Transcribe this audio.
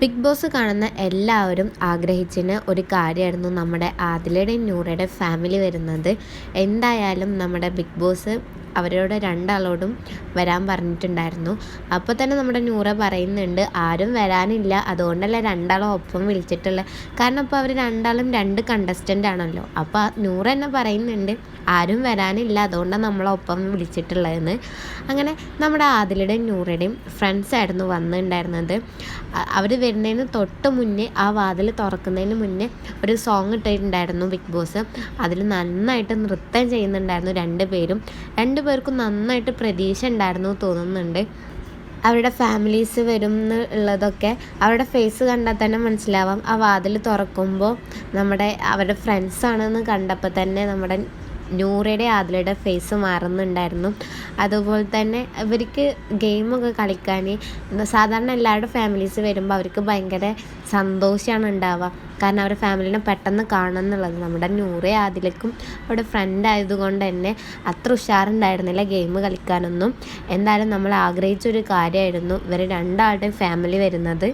Big boss കാണുന്ന എല്ലാവരും ആഗ്രഹിച്ചിന് ഒരു കാര്യമായിരുന്നു നമ്മുടെ ആദിലയുടെയും നൂറയുടെയും ഫാമിലി വരുന്നത്. എന്തായാലും നമ്മുടെ ബിഗ് ബോസ് അവരോട് രണ്ടാളോടും വരാൻ പറഞ്ഞിട്ടുണ്ടായിരുന്നു. അപ്പോൾ തന്നെ നമ്മുടെ നൂറ പറയുന്നുണ്ട് ആരും വരാനില്ല. അതുകൊണ്ടല്ല രണ്ടാളും ഒപ്പം വിളിച്ചിട്ടുള്ളത് കാരണം ഇപ്പോൾ അവർ രണ്ടാളും രണ്ട് കണ്ടസ്റ്റന്റ് ആണല്ലോ. അപ്പോൾ നൂറ തന്നെ പറയുന്നുണ്ട് ആരും വരാനില്ല. അതുകൊണ്ടാണ് നമ്മളൊപ്പം വിളിച്ചിട്ടുള്ളതെന്ന് അങ്ങനെ നമ്മുടെ ആദിലയുടെയും നൂറയുടെയും ഫ്രണ്ട്സായിരുന്നു വന്നിട്ടുണ്ടായിരുന്നത്. അവർ വരുന്നതിന് തൊട്ട് മുന്നേ ആ വാതിൽ തുറക്കുന്നതിന് മുന്നേ ഒരു സോങ് ഇട്ടിട്ടുണ്ടായിരുന്നു ബിഗ് ബോസ് അതിൽ നന്നായിട്ട് നൃത്തം ചെയ്യുന്നുണ്ടായിരുന്നു രണ്ട് പേരും രണ്ട് പേർക്കും നന്നായിട്ട് പ്രതീക്ഷ ഉണ്ടായിരുന്നു തോന്നുന്നുണ്ട്. അവരുടെ ഫാമിലീസ് വരും എന്നുള്ളതൊക്കെ അവരുടെ ഫേസ് കണ്ടാൽ തന്നെ മനസ്സിലാവാം. ആ വാതിൽ തുറക്കുമ്പോൾ നമ്മുടെ അവരുടെ ഫ്രണ്ട്സാണെന്ന് കണ്ടപ്പോൾ തന്നെ നമ്മുടെ നൂറയുടെ ആദിലയുടെ ഫേസ് മാറുന്നുണ്ടായിരുന്നു. അതുപോലെ തന്നെ ഇവർക്ക് ഗെയിമൊക്കെ കളിക്കാൻ സാധാരണ എല്ലാവരുടെ ഫാമിലീസ് വരുമ്പോൾ അവർക്ക് ഭയങ്കര സന്തോഷമാണ് ഉണ്ടാവുക. കാരണം അവരുടെ ഫാമിലിനെ പെട്ടെന്ന് കാണണം എന്നുള്ളത്. നമ്മുടെ നൂറേ ആദിലക്കും അവിടെ ഫ്രണ്ട് ആയതുകൊണ്ട് തന്നെ അത്ര ഉഷാറുണ്ടായിരുന്നില്ല ഗെയിം കളിക്കാനൊന്നും. എന്തായാലും നമ്മൾ ആഗ്രഹിച്ചൊരു കാര്യമായിരുന്നു ഇവർ രണ്ടാളുടെയും ഫാമിലി വരുന്നത്.